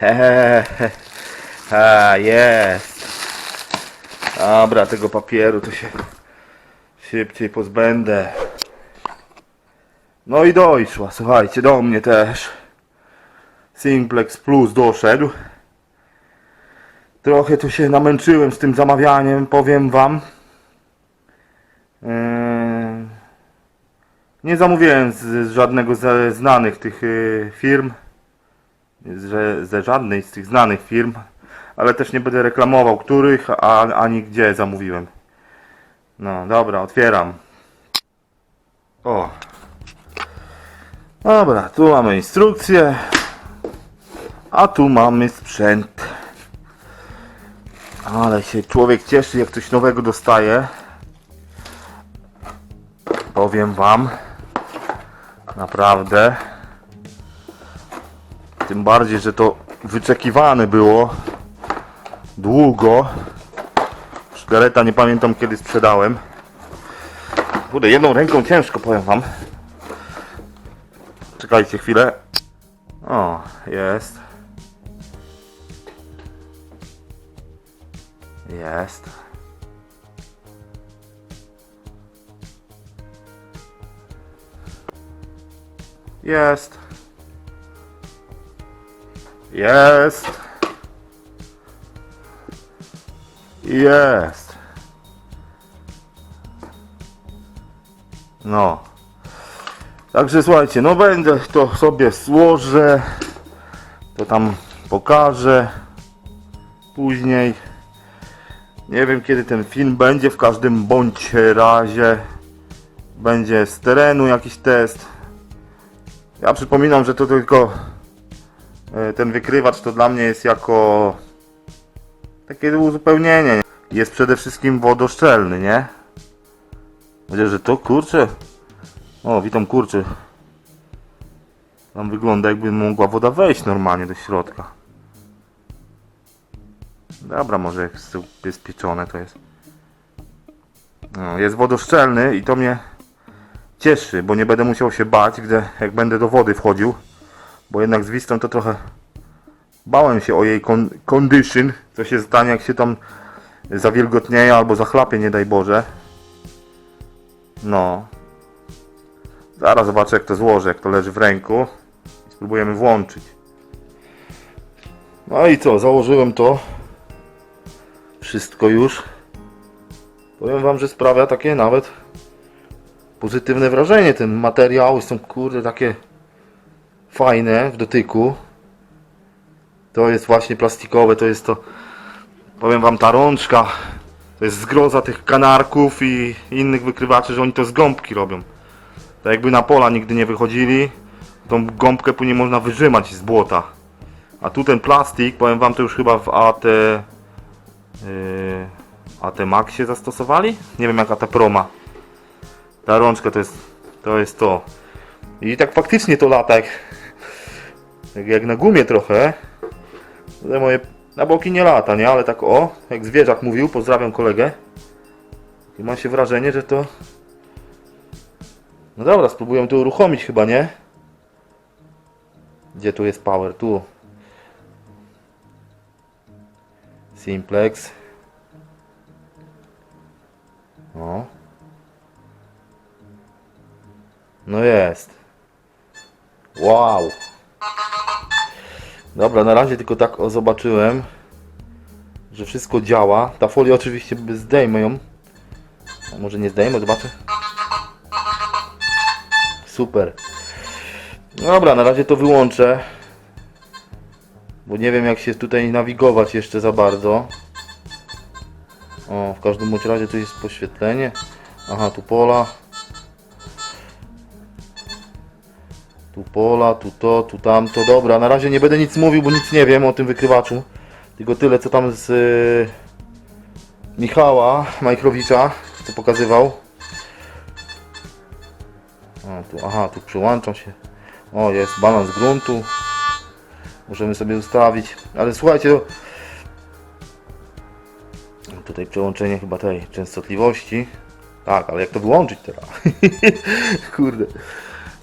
Hehehe. A, jest. Dobra, tego papieru to się szybciej pozbędę. No i dojszła, słuchajcie, do mnie też. Simplex Plus doszedł. Trochę tu się namęczyłem z tym zamawianiem, powiem wam. Eee, Nie zamówiłem z, żadnego ze znanych tych y, firm. Ze, ze żadnej z tych znanych firm. Ale też nie będę reklamował których, a, ani gdzie zamówiłem. No dobra, otwieram. O. Dobra, tu mamy instrukcję. A tu mamy sprzęt. Ale się człowiek cieszy, jak coś nowego dostaje. Powiem wam. Naprawdę. Tym bardziej, że to wyczekiwane było długo. Szkareta nie pamiętam kiedy sprzedałem. Kurde, jedną ręką ciężko, powiem wam. Czekajcie chwilę. O, jest. Jest. Jest. Jest. Jest. No. Także słuchajcie, no będę to sobie złożę. To tam pokażę. Później. Nie wiem kiedy ten film będzie, w każdym bądź razie będzie z terenu jakiś test. Ja przypominam, że to tylko ten wykrywacz to dla mnie jest jako takie uzupełnienie. nie? Jest przede wszystkim wodoszczelny, nie? Chociaż, że to kurczę. O, witam kurczę. Tam wygląda jakby mogła woda wejść normalnie do środka. Dobra, może jak jest pieczone to jest. No, jest wodoszczelny i to mnie cieszy, bo nie będę musiał się bać, gdy, jak będę do wody wchodził. Bo jednak z Wistą to trochę bałem się o jej condition, co się stanie jak się tam zawilgotnieje albo zachlapie, nie daj Boże. No. Zaraz zobaczę jak to złożę, jak to leży w ręku. Spróbujemy włączyć. No i co, założyłem to. Wszystko już. Powiem wam, że sprawia takie nawet pozytywne wrażenie. Ten materiał są kurde takie fajne w dotyku. To jest właśnie plastikowe, to jest to powiem wam ta rączka to jest zgroza tych kanarków i innych wykrywaczy, że oni to z gąbki robią. Tak jakby na pola nigdy nie wychodzili, tą gąbkę później można wyrzymać z błota. A tu ten plastik, powiem wam to już chyba w AT yy, AT Maxie zastosowali? Nie wiem jak AT Pro ma. Ta rączka to jest to. Jest to. I tak faktycznie to lata jak, jak, na gumie trochę. Ale moje na boki nie lata, nie? Ale tak o, jak zwierzak mówił, pozdrawiam kolegę. I ma się wrażenie, że to... No dobra, spróbuję to uruchomić chyba, nie? Gdzie tu jest power? Tu. Simplex. O. No jest. Wow. Dobra, na razie tylko tak zobaczyłem, że wszystko działa. Ta folia oczywiście zdejmę ją. A może nie zdejmę, zobaczę. Super. Dobra, na razie to wyłączę. Bo nie wiem jak się tutaj nawigować jeszcze za bardzo. O, w każdym bądź razie tu jest poświetlenie. Aha, tu pola. Tu pola, tu to, tu tamto. Dobra, na razie nie będę nic mówił, bo nic nie wiem o tym wykrywaczu. Tylko tyle, co tam z y, Michała Majkrowicza, co pokazywał. O, tu, aha, tu przyłączam się. O, jest balans gruntu. Możemy sobie ustawić. Ale słuchajcie, to- tutaj przełączenie chyba tej częstotliwości. Tak, ale jak to wyłączyć teraz? Kurde.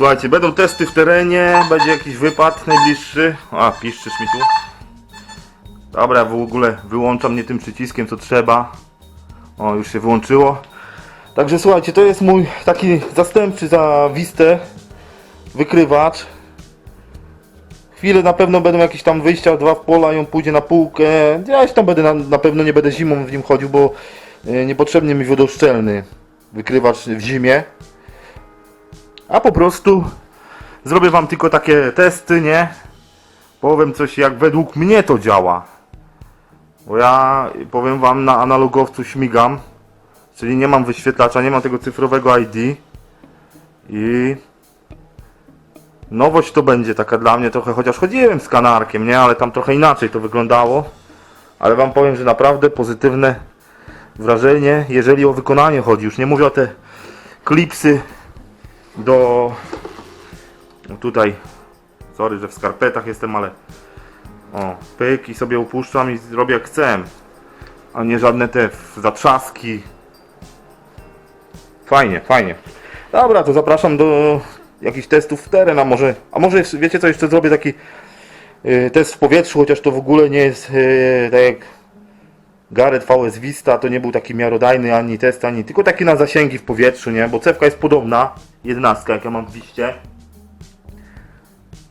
Słuchajcie, będą testy w terenie, będzie jakiś wypad najbliższy. A, piszczysz mi tu. Dobra, w ogóle wyłączam nie tym przyciskiem co trzeba. O, już się wyłączyło. Także słuchajcie, to jest mój taki zastępczy za Wistę wykrywacz. Chwilę na pewno będą jakieś tam wyjścia, dwa w pola, ją pójdzie na półkę. Ja tam będę, na, na pewno nie będę zimą w nim chodził, bo e, niepotrzebnie mi wodoszczelny wykrywacz w zimie. A po prostu zrobię wam tylko takie testy, nie? Powiem coś jak według mnie to działa. Bo ja powiem wam na analogowcu śmigam. Czyli nie mam wyświetlacza, nie mam tego cyfrowego ID. I nowość to będzie taka dla mnie trochę, chociaż chodziłem z kanarkiem, nie? Ale tam trochę inaczej to wyglądało. Ale wam powiem, że naprawdę pozytywne wrażenie, jeżeli o wykonanie chodzi. Już nie mówię o te klipsy do no tutaj sorry, że w skarpetach jestem, ale o, pyk i sobie upuszczam i zrobię jak chcę. A nie żadne te zatrzaski. Fajnie, fajnie. Dobra, to zapraszam do jakichś testów w teren, a może, a może wiecie co, jeszcze zrobię taki y, test w powietrzu, chociaż to w ogóle nie jest y, tak jak Gareth VS Vista, to nie był taki miarodajny ani test, ani tylko taki na zasięgi w powietrzu, nie? Bo cewka jest podobna, jedenastka jak ja mam w Wiście.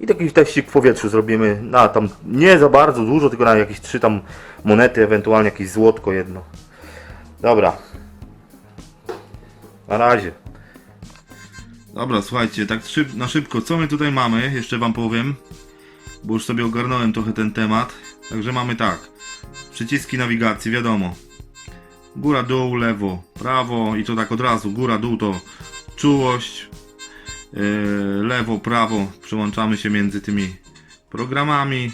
I taki teścik w powietrzu zrobimy na tam nie za bardzo dużo, tylko na jakieś trzy tam monety, ewentualnie jakieś złotko jedno. Dobra. Na razie. Dobra, słuchajcie, tak szyb, na szybko, co my tutaj mamy, jeszcze wam powiem, bo już sobie ogarnąłem trochę ten temat. Także mamy tak, przyciski nawigacji, wiadomo. Góra, dół, lewo, prawo i to tak od razu. Góra, dół to czułość, Yy, lewo, prawo. Przełączamy się między tymi programami.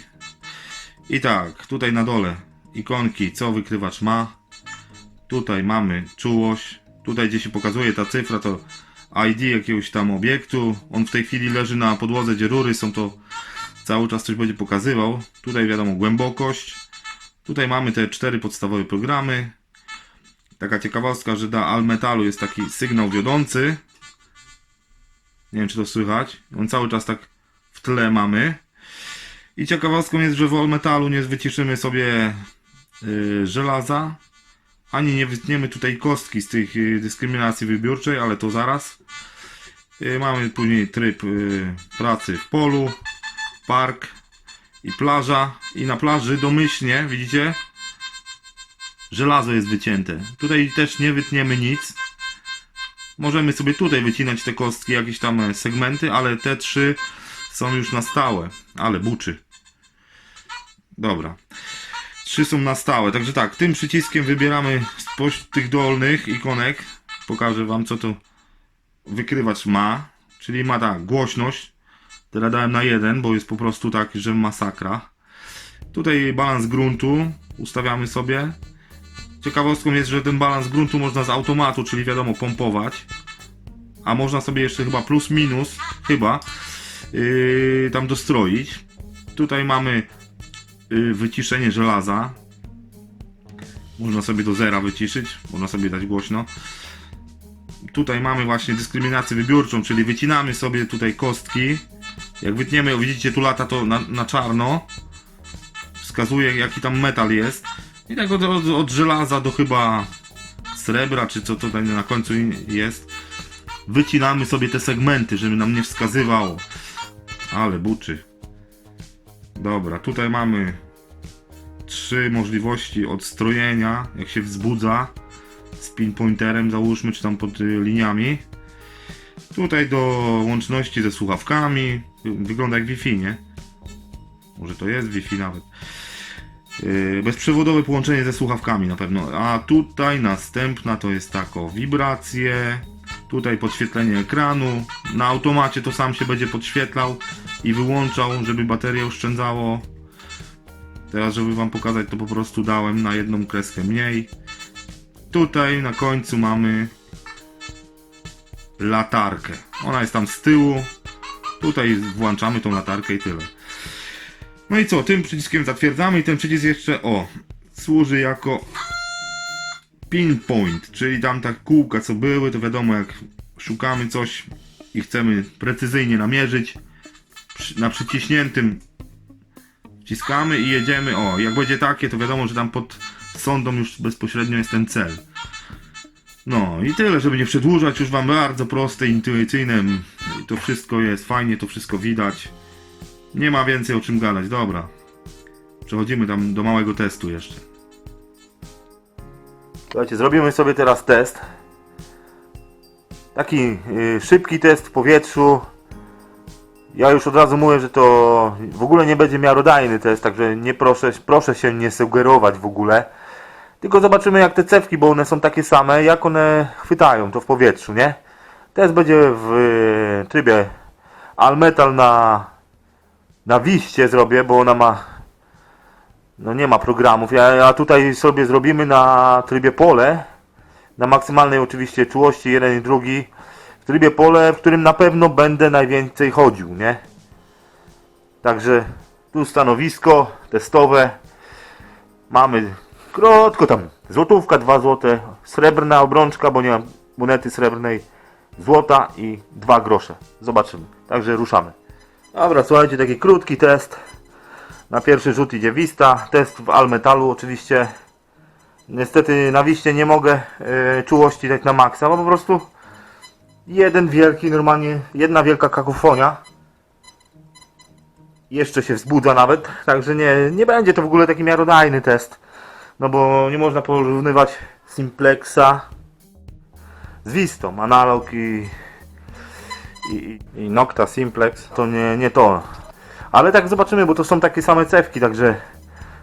I tak, tutaj na dole ikonki, co wykrywacz ma. Tutaj mamy czułość. Tutaj gdzie się pokazuje ta cyfra to ID jakiegoś tam obiektu. On w tej chwili leży na podłodze, gdzie rury są to cały czas coś będzie pokazywał. Tutaj wiadomo głębokość tutaj mamy te cztery podstawowe programy taka ciekawostka, że dla Almetalu jest taki sygnał wiodący nie wiem, czy to słychać. On cały czas tak w tle mamy. I ciekawostką jest, że w all metalu nie wyciszymy sobie yy, żelaza, ani nie wytniemy tutaj kostki z tych yy, dyskryminacji wybiórczej, ale to zaraz. Yy, mamy później tryb yy, pracy w polu, park i plaża. I na plaży domyślnie, widzicie, żelazo jest wycięte. Tutaj też nie wytniemy nic. Możemy sobie tutaj wycinać te kostki, jakieś tam e, segmenty, ale te trzy są już na stałe. Ale buczy. Dobra. Trzy są na stałe. Także tak, tym przyciskiem wybieramy spośród tych dolnych ikonek. Pokażę wam co to wykrywacz ma. Czyli ma tak, głośność. Teraz dałem na jeden, bo jest po prostu tak, że masakra. Tutaj balans gruntu ustawiamy sobie. Ciekawostką jest, że ten balans gruntu można z automatu, czyli wiadomo, pompować. A można sobie jeszcze chyba plus minus, chyba, yy, tam dostroić. Tutaj mamy yy, wyciszenie żelaza. Można sobie do zera wyciszyć, można sobie dać głośno. Tutaj mamy właśnie dyskryminację wybiórczą, czyli wycinamy sobie tutaj kostki. Jak wytniemy, widzicie tu lata to na, na czarno. Wskazuje jaki tam metal jest. I tak od, od, od żelaza do chyba srebra, czy co tutaj na końcu jest. Wycinamy sobie te segmenty, żeby nam nie wskazywało. Ale buczy. Dobra, tutaj mamy trzy możliwości odstrojenia, jak się wzbudza z pinpointerem załóżmy, czy tam pod y, liniami. Tutaj do łączności ze słuchawkami. Wygląda jak Wi-Fi, nie? Może to jest Wi-Fi nawet. Yy, bezprzewodowe połączenie ze słuchawkami na pewno. A tutaj następna to jest tako wibracje. Tutaj podświetlenie ekranu. Na automacie to sam się będzie podświetlał i wyłączał, żeby bateria oszczędzało. Teraz, żeby wam pokazać, to po prostu dałem na jedną kreskę mniej. Tutaj na końcu mamy latarkę. Ona jest tam z tyłu. Tutaj włączamy tą latarkę i tyle. No i co, tym przyciskiem zatwierdzamy i ten przycisk jeszcze, o, służy jako pinpoint, czyli tam tak kółka co były, to wiadomo jak szukamy coś i chcemy precyzyjnie namierzyć, na przyciśniętym Wciskamy i jedziemy. O, jak będzie takie, to wiadomo, że tam pod sondą już bezpośrednio jest ten cel. No i tyle, żeby nie przedłużać, już wam bardzo proste, intuicyjne. To wszystko jest fajnie, to wszystko widać. Nie ma więcej o czym gadać, dobra. Przechodzimy tam do małego testu jeszcze. Słuchajcie, zrobimy sobie teraz test. Taki y, szybki test w powietrzu. Ja już od razu mówię, że to w ogóle nie będzie miarodajny test, także nie proszę, proszę się nie sugerować w ogóle. Tylko zobaczymy jak te cewki, bo one są takie same, jak one chwytają to w powietrzu, nie? Test będzie w y, trybie All Metal na, na wiście zrobię, bo ona ma no nie ma programów. Ja, tutaj sobie zrobimy na trybie pole. Na maksymalnej oczywiście czułości jeden i drugi. W trybie pole, w którym na pewno będę najwięcej chodził, nie? Także tu stanowisko testowe. Mamy krótko tam. Złotówka, 2 złote. Srebrna obrączka, bo nie mam monety srebrnej. Złota i 2 grosze. Zobaczymy. Także ruszamy. Dobra, słuchajcie, taki krótki test. Na pierwszy rzut idzie Vista, test w Almetalu oczywiście. Niestety na wiście nie mogę e, czułości dać na maksa, bo po prostu jeden wielki, normalnie jedna wielka kakofonia. Jeszcze się wzbudza nawet, także nie, nie będzie to w ogóle taki miarodajny test. No bo nie można porównywać Simplexa z Vistą, analog i, i, i Nocta Simplex to nie, nie to. Ale tak zobaczymy, bo to są takie same cewki, także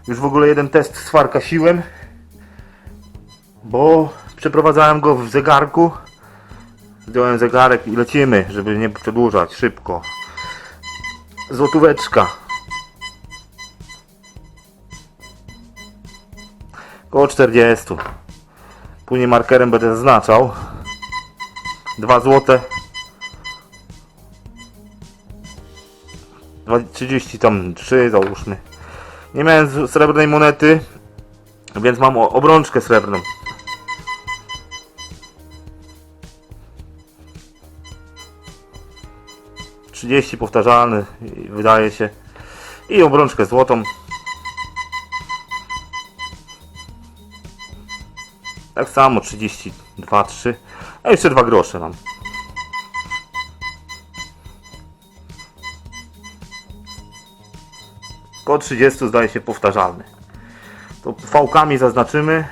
już w ogóle jeden test sfarkasiłem, bo przeprowadzałem go w zegarku. Zdjąłem zegarek i lecimy, żeby nie przedłużać, szybko. Złotóweczka. Koło 40. Później markerem będę zaznaczał. 2 złote. Dwa- 30 tam 3 załóżmy. Nie miałem srebrnej monety, więc mam obrączkę srebrną. Trzydzieści powtarzalny wydaje się. I obrączkę złotą. Tak samo 32, 3. A jeszcze dwa grosze mam. Koło 30 zdaje się powtarzalny. To fałkami zaznaczymy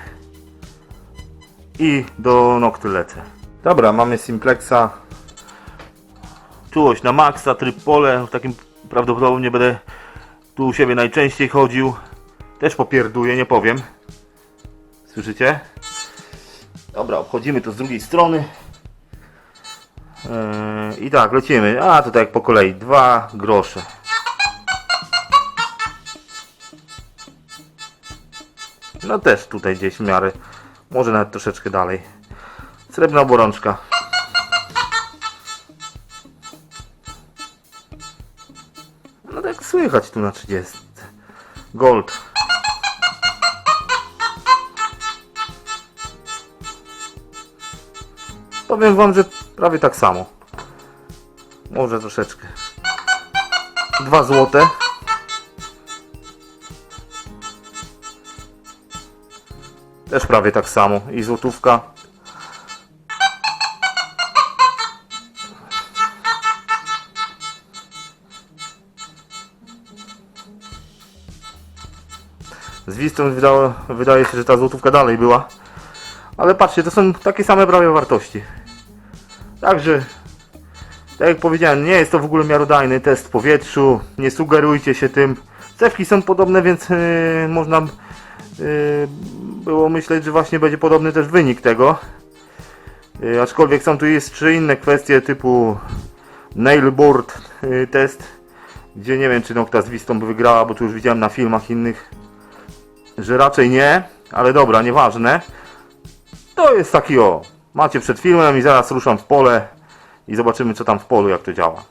i do nokty lecę. Dobra, mamy Simplexa. Czułość na maksa, tryb pole. W takim prawdopodobnie będę tu u siebie najczęściej chodził. Też popierduję, nie powiem. Słyszycie? Dobra, obchodzimy to z drugiej strony. Yy, I tak, lecimy. A, to tak jak po kolei. Dwa grosze. No też tutaj gdzieś w miarę. Może nawet troszeczkę dalej. Srebrna oborączka. No tak słychać tu na 30. Gold. Powiem wam, że prawie tak samo. Może troszeczkę. Dwa złote. Też prawie tak samo. I złotówka. Z Wistą wydało, wydaje się, że ta złotówka dalej była. Ale patrzcie, to są takie same prawie wartości. Także, tak jak powiedziałem, nie jest to w ogóle miarodajny test w powietrzu. Nie sugerujcie się tym. Cewki są podobne, więc yy, można yy, było myśleć, że właśnie będzie podobny też wynik tego. Yy, aczkolwiek są tu jeszcze inne kwestie typu nailboard yy, test, gdzie nie wiem czy Nocta z Wistą by wygrała, bo tu już widziałem na filmach innych, że raczej nie, ale dobra, nieważne. To jest taki o, macie przed filmem i zaraz ruszam w pole i zobaczymy co tam w polu jak to działa.